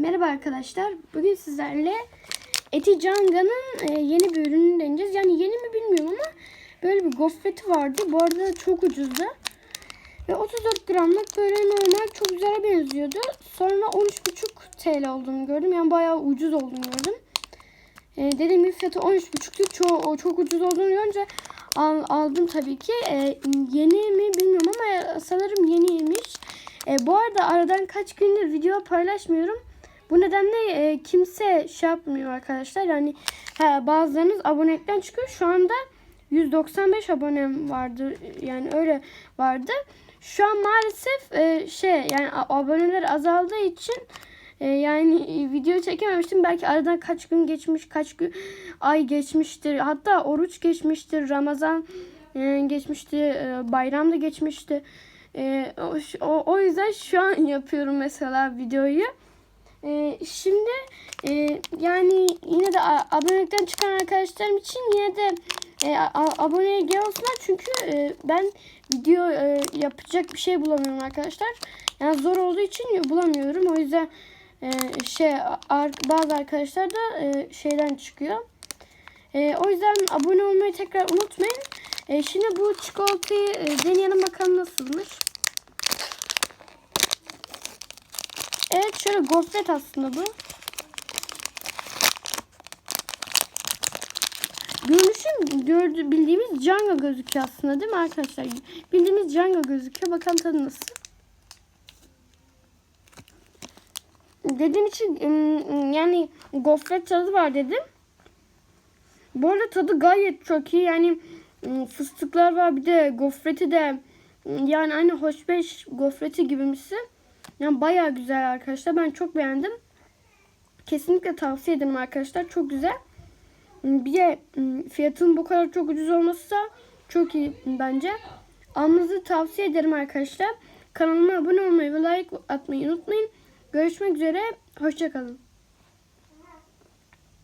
Merhaba arkadaşlar. Bugün sizlerle Eti Canga'nın e, yeni bir ürününü deneyeceğiz. Yani yeni mi bilmiyorum ama böyle bir gofreti vardı. Bu arada çok ucuzdu. Ve 34 gramlık böyle normal çok güzel benziyordu. Sonra 13,5 TL olduğunu gördüm. Yani bayağı ucuz olduğunu gördüm. E, dediğim gibi fiyatı 13,5'tu. Çok, çok ucuz olduğunu görünce al, aldım tabii ki. E, yeni mi bilmiyorum ama sanırım yeniymiş. E, bu arada aradan kaç gündür video paylaşmıyorum. Bu nedenle e, kimse şey yapmıyor arkadaşlar. Yani ha, bazılarınız abonelikten çıkıyor. Şu anda 195 abonem vardı. Yani öyle vardı. Şu an maalesef e, şey yani aboneler azaldığı için e, yani video çekememiştim. Belki aradan kaç gün geçmiş, kaç gün ay geçmiştir. Hatta oruç geçmiştir, Ramazan e, geçmişti, e, bayram da geçmişti. E, o, o yüzden şu an yapıyorum mesela videoyu. E, şimdi e, yani yine de abonelikten çıkan arkadaşlarım için yine de e, aboneye gel olsunlar çünkü e, ben video e, yapacak bir şey bulamıyorum arkadaşlar. Yani zor olduğu için bulamıyorum. O yüzden e, şey bazı arkadaşlar da e, şeyden çıkıyor. E, o yüzden abone olmayı tekrar unutmayın. E, şimdi bu çikolatayı e, deneyelim bakalım nasılmış. Evet şöyle gofret aslında bu. Görünüşüm gördü bildiğimiz Jenga gözüküyor aslında değil mi arkadaşlar? Bildiğimiz Jenga gözüküyor. Bakalım tadı nasıl. Dediğim için yani gofret tadı var dedim. Bu arada tadı gayet çok iyi. Yani fıstıklar var bir de gofreti de yani aynı hoşbeş gofreti gibimsi. Yani bayağı güzel arkadaşlar. Ben çok beğendim. Kesinlikle tavsiye ederim arkadaşlar. Çok güzel. Bir de ım, fiyatın bu kadar çok ucuz olması da çok iyi bence. Almanızı tavsiye ederim arkadaşlar. Kanalıma abone olmayı ve like atmayı unutmayın. Görüşmek üzere. Hoşçakalın.